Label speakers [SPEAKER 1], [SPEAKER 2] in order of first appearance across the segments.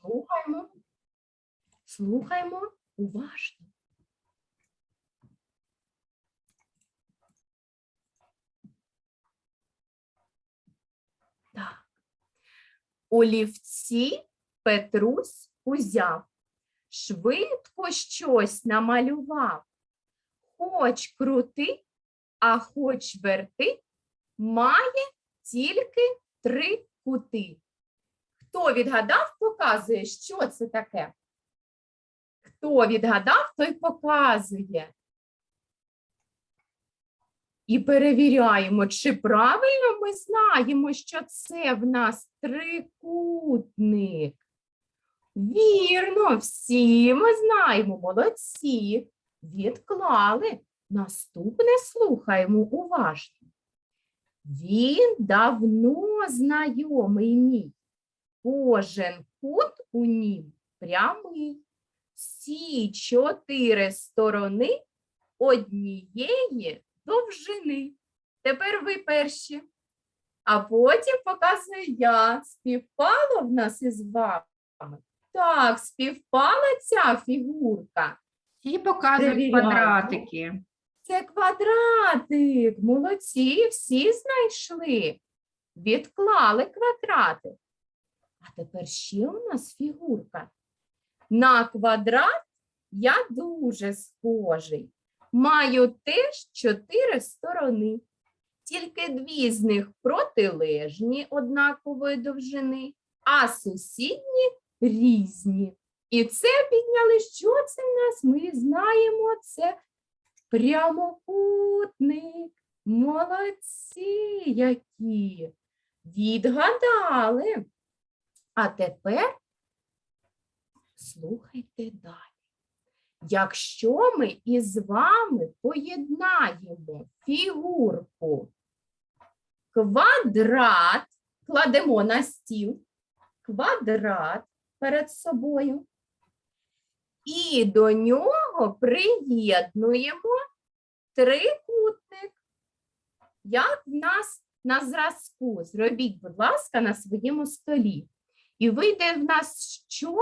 [SPEAKER 1] Слухаймо. Слухаймо уважно. Так. Олівці Петрусь узяв, швидко щось намалював. Хоч крути, а хоч верти, має тільки три кути. Хто відгадав, показує, що це таке. Хто відгадав, той показує. І перевіряємо, чи правильно ми знаємо, що це в нас трикутник. Вірно, всі ми знаємо, молодці. Відклали. Наступне слухаємо уважно. Він давно знайомий мій. Кожен кут у нім прямий. Всі чотири сторони однієї довжини. Тепер ви перші. А потім показую я. Співпало в нас із вами. Так, співпала ця фігурка.
[SPEAKER 2] І показують квадратики.
[SPEAKER 1] Це квадратик. Молодці, всі знайшли. Відклали квадратик. А тепер ще у нас фігурка. На квадрат я дуже схожий. Маю теж чотири сторони. Тільки дві з них протилежні однакової довжини, а сусідні різні. І це підняли. Що це в нас? Ми знаємо, це прямокутник. Молодці які. Відгадали. А тепер слухайте далі. Якщо ми із вами поєднаємо фігурку квадрат, кладемо на стіл квадрат перед собою, і до нього приєднуємо трикутник. Як в нас на зразку? Зробіть, будь ласка, на своєму столі. І вийде в нас що?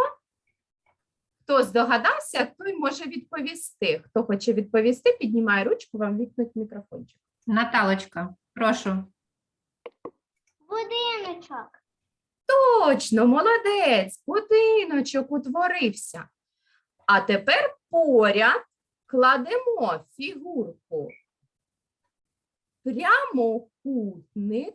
[SPEAKER 1] Хто здогадався, той може відповісти. Хто хоче відповісти, піднімає ручку, вам вікнуть мікрофончик.
[SPEAKER 2] Наталочка, прошу.
[SPEAKER 3] Будиночок.
[SPEAKER 1] Точно, молодець, будиночок утворився. А тепер поряд кладемо фігурку. Прямокутник.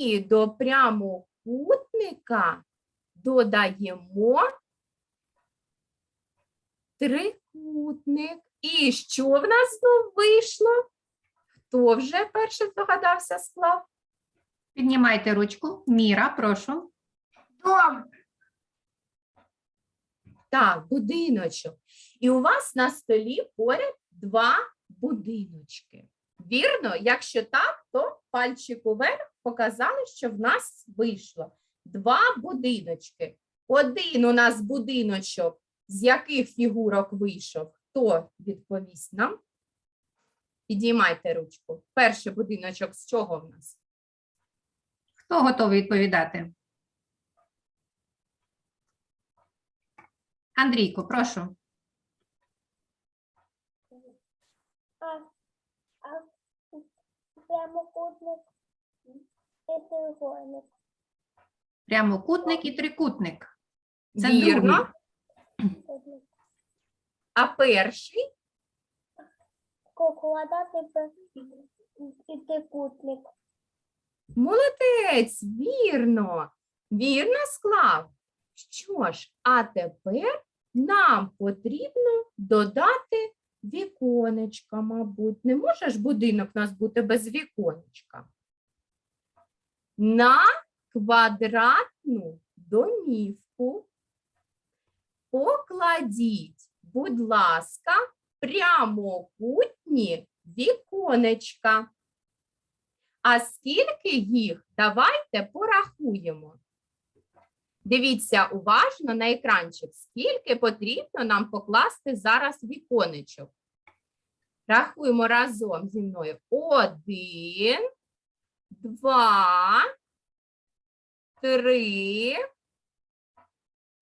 [SPEAKER 1] І до прямокутника додаємо трикутник. І що в нас знов вийшло? Хто вже перше здогадався склав?
[SPEAKER 2] Піднімайте ручку. Міра, прошу.
[SPEAKER 3] Дом.
[SPEAKER 1] Так, будиночок. І у вас на столі поряд два будиночки. Вірно, якщо так, то пальчик уверх показали, що в нас вийшло два будиночки. Один у нас будиночок, з яких фігурок вийшов. Хто відповість нам? Підіймайте ручку. Перший будиночок з чого в нас?
[SPEAKER 2] Хто готовий відповідати? Андрійко, прошу.
[SPEAKER 3] А, а прямокутник і треугольник.
[SPEAKER 2] Прямокутник і трикутник. Це
[SPEAKER 1] Вірно. А перший
[SPEAKER 3] Квадрат і трикутник.
[SPEAKER 1] Молодець, вірно, вірно склав. Що ж, а тепер нам потрібно додати віконечка, мабуть. Не може ж будинок у нас бути без віконечка. На квадратну домівку покладіть, будь ласка, прямокутні віконечка. А скільки їх? Давайте порахуємо. Дивіться уважно на екранчик, скільки потрібно нам покласти зараз віконечок. Рахуємо разом зі мною. Один, два, три,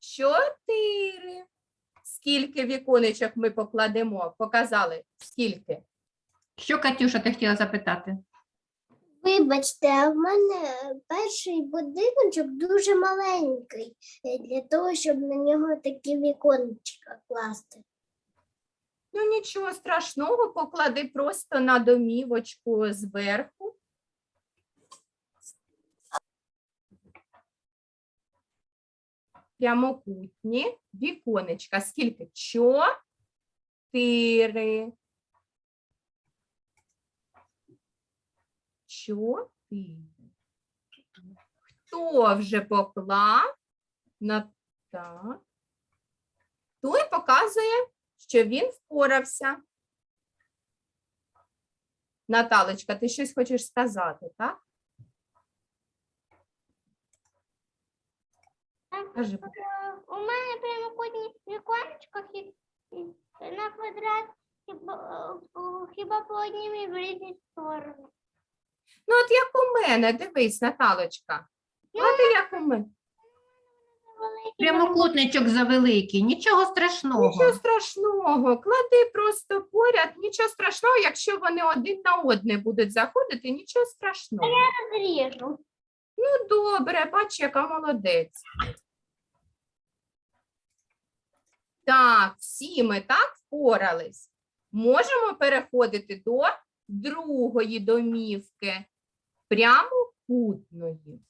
[SPEAKER 1] чотири. Скільки віконечок ми покладемо? Показали. Скільки?
[SPEAKER 2] Що, Катюша, ти хотіла запитати?
[SPEAKER 3] Вибачте, а в мене перший будиночок дуже маленький е, для того, щоб на нього такі віконечка класти.
[SPEAKER 1] Ну, нічого страшного, поклади просто на домівочку зверху. Прямокутні віконечка. Скільки? Чотири. Чотири. Хто вже поклав на так? Той показує що він впорався. Наталочка, ти щось хочеш сказати, так? Кажи.
[SPEAKER 3] У мене прямокутні віконечка на квадрат хіба, хіба по одній в різні сторони.
[SPEAKER 1] Ну, от як у мене, дивись, Наталочка. От як у мене.
[SPEAKER 2] Прямокутничок завеликий, нічого страшного.
[SPEAKER 1] Нічого страшного, клади просто поряд, нічого страшного, якщо вони один на одне будуть заходити, нічого страшного.
[SPEAKER 3] Розріжу.
[SPEAKER 1] Ну, добре, бач, яка молодець. Так, всі ми так впорались. Можемо переходити до другої домівки, прямокутної.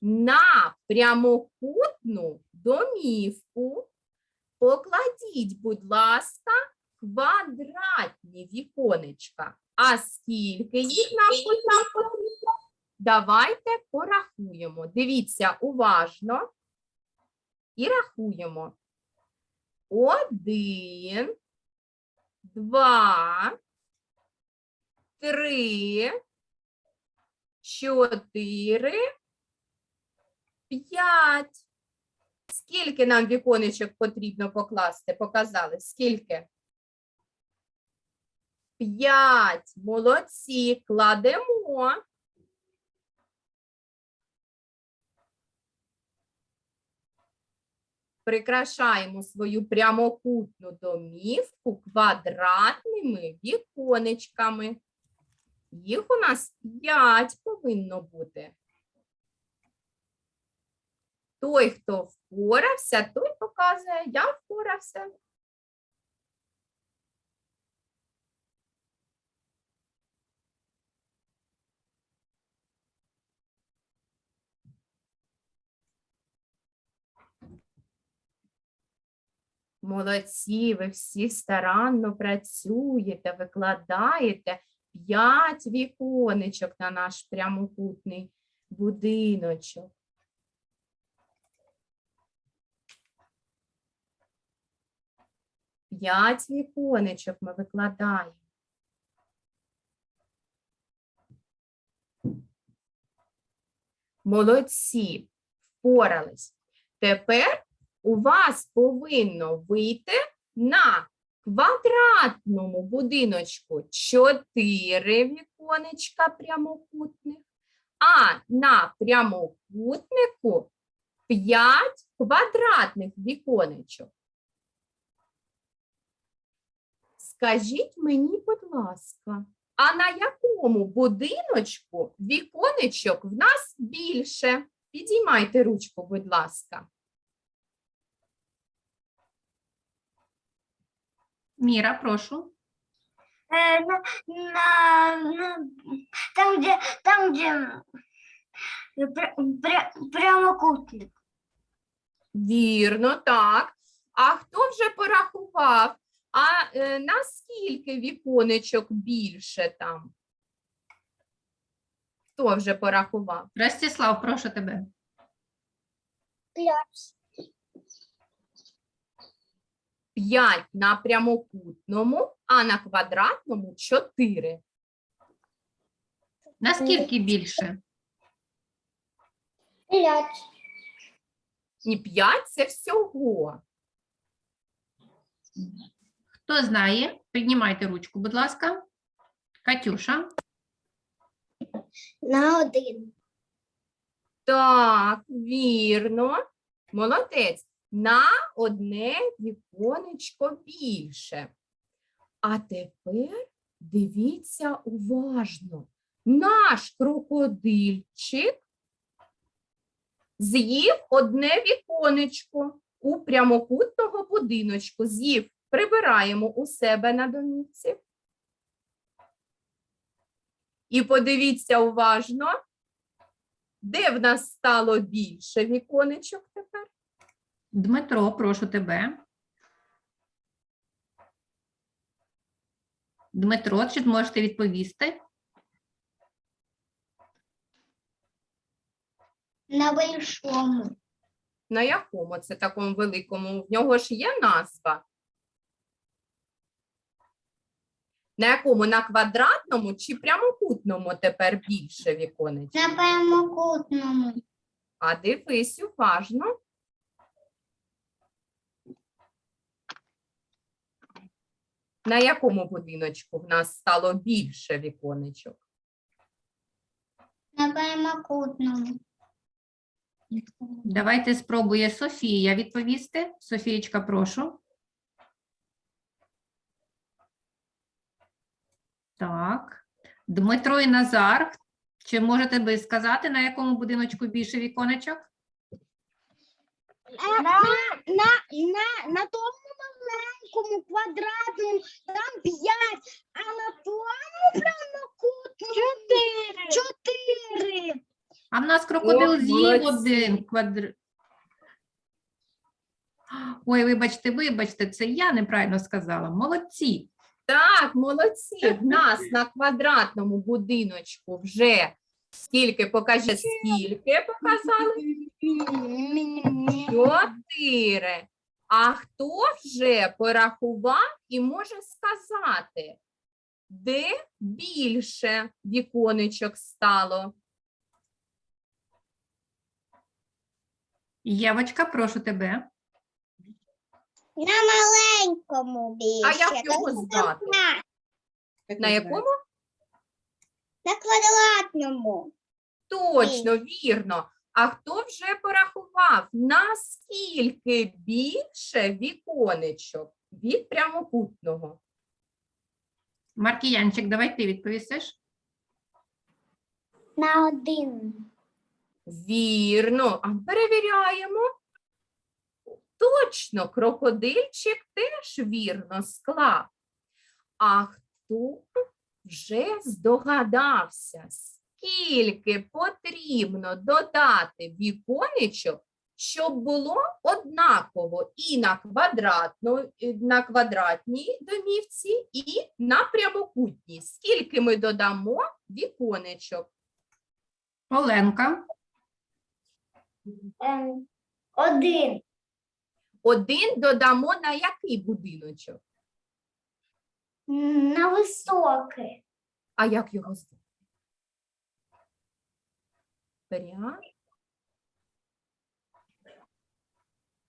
[SPEAKER 1] На прямокутну домівку покладіть, будь ласка, квадратні віконечка. А скільки їх нам потрібно? Давайте порахуємо. Дивіться уважно і рахуємо. Один, два, три, чотири, п'ять. Скільки нам віконечок потрібно покласти? Показали. Скільки? П'ять. Молодці. Кладемо. Прикрашаємо свою прямокутну домівку квадратними віконечками. Їх у нас 5 повинно бути. Той, хто впорався, той показує, я впорався. Молодці, ви всі старанно працюєте, викладаєте п'ять віконечок на наш прямокутний будиночок. П'ять віконечок ми викладаємо. Молодці, впорались. Тепер у вас повинно вийти на квадратному будиночку 4 віконечка прямокутних, а на прямокутнику 5 квадратних віконечок. Скажіть мені, будь ласка, а на якому будиночку віконечок в нас більше? Підіймайте ручку, будь ласка.
[SPEAKER 2] Міра, прошу.
[SPEAKER 3] Е, на, на, на, там, де, там, де пр, пр, прямокутник.
[SPEAKER 1] Вірно, так. А хто вже порахував? А е, наскільки віконечок більше там? Хто вже порахував?
[SPEAKER 2] Ростислав, прошу тебе.
[SPEAKER 3] П'ять.
[SPEAKER 1] 5 на прямокутному, а на квадратному 4.
[SPEAKER 2] Наскільки більше?
[SPEAKER 3] П'ять.
[SPEAKER 1] І 5 це всього.
[SPEAKER 2] Хто знає, піднімайте ручку, будь ласка. Катюша,
[SPEAKER 3] На один.
[SPEAKER 1] Так, вірно. Молодець. На одне віконечко більше. А тепер дивіться уважно. Наш крокодильчик з'їв одне віконечко у прямокутного будиночку. З'їв. Прибираємо у себе на домівці. І подивіться уважно, де в нас стало більше віконечок тепер?
[SPEAKER 2] Дмитро, прошу тебе. Дмитро, чи зможете відповісти?
[SPEAKER 3] На большому.
[SPEAKER 1] На якому це такому великому? В нього ж є назва. На якому? На квадратному чи прямокутному тепер більше віконечок?
[SPEAKER 3] На прямокутному.
[SPEAKER 1] А дивись уважно. На якому будиночку в нас стало більше віконечок?
[SPEAKER 3] На прямокутному.
[SPEAKER 2] Давайте спробує Софія відповісти. Софієчка, прошу. Так. Дмитро і Назар. Чи можете ви сказати, на якому будиночку більше віконечок?
[SPEAKER 3] На, на, на, на тому маленькому квадратному там п'ять, а на тому прямокутному чотири. Чотири.
[SPEAKER 2] А в нас крокодил з'їв
[SPEAKER 1] молодці.
[SPEAKER 2] один квадр. Ой, вибачте, вибачте, це я неправильно сказала. Молодці.
[SPEAKER 1] Так, молодці. В нас на квадратному будиночку вже скільки покаже, скільки показали? Чотири. А хто вже порахував і може сказати, де більше віконечок стало?
[SPEAKER 2] Євочка, прошу тебе.
[SPEAKER 3] На маленькому більше.
[SPEAKER 1] А як його звати? На якому?
[SPEAKER 3] На квадратному.
[SPEAKER 1] Точно, вірно. А хто вже порахував, наскільки більше віконечок від прямокутного?
[SPEAKER 2] Маркіянчик, давай ти відповісиш.
[SPEAKER 3] На один.
[SPEAKER 1] Вірно, а перевіряємо. Точно, крокодильчик теж вірно склав. А хто вже здогадався, скільки потрібно додати віконечок, щоб було однаково і на, квадратну, на квадратній домівці, і на прямокутній. Скільки ми додамо віконечок?
[SPEAKER 2] Оленка.
[SPEAKER 3] Ем, один.
[SPEAKER 1] Один додамо на який будиночок?
[SPEAKER 3] На високий.
[SPEAKER 1] А як його звати? Прям.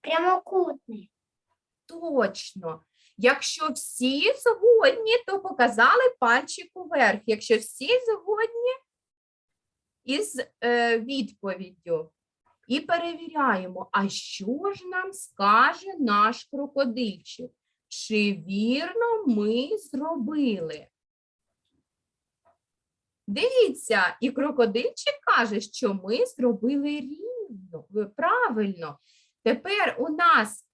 [SPEAKER 3] Прямокутний.
[SPEAKER 1] Точно. Якщо всі згодні, то показали пальчик уверх. Якщо всі згодні із е, відповіддю. І перевіряємо, а що ж нам скаже наш крокодильчик? Чи вірно ми зробили? Дивіться, і крокодильчик каже, що ми зробили рівно, правильно. Тепер у нас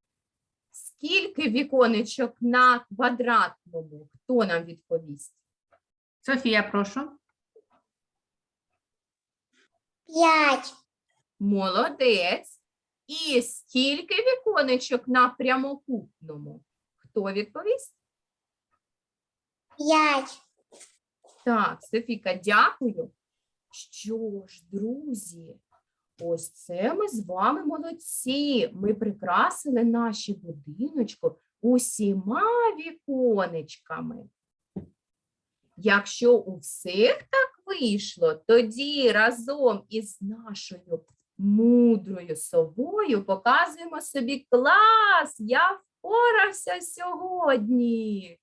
[SPEAKER 1] скільки віконечок на квадратному? Хто нам відповість?
[SPEAKER 2] Софія, прошу.
[SPEAKER 3] П'ять.
[SPEAKER 1] Молодець. І скільки віконечок на прямокутному? Хто відповість?
[SPEAKER 3] П'ять.
[SPEAKER 1] Так, Софіка, дякую. Що ж, друзі, ось це ми з вами молодці. Ми прикрасили наші будиночки усіма віконечками. Якщо у всіх так вийшло, тоді разом із нашою мудрою совою показуємо собі клас. Я впорався сьогодні.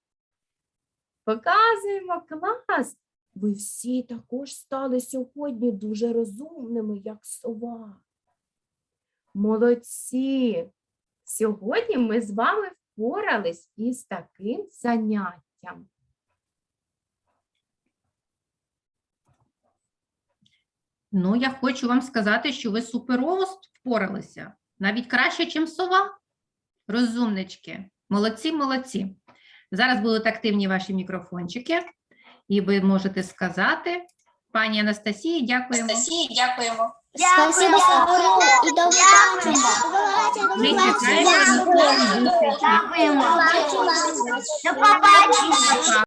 [SPEAKER 1] Показуємо клас. Ви всі також стали сьогодні дуже розумними, як сова. Молодці! Сьогодні ми з вами впорались із таким заняттям.
[SPEAKER 2] Ну, я хочу вам сказати, що ви суперово впоралися. Навіть краще, ніж сова. Розумнички. Молодці, молодці. Зараз будуть активні ваші мікрофончики, і ви можете сказати. Пані Анастасії, дякуємо.
[SPEAKER 4] Анастасії, дякуємо.
[SPEAKER 3] Спасибо за урок і до побачення.
[SPEAKER 2] Ми чекаємо
[SPEAKER 4] До побачення.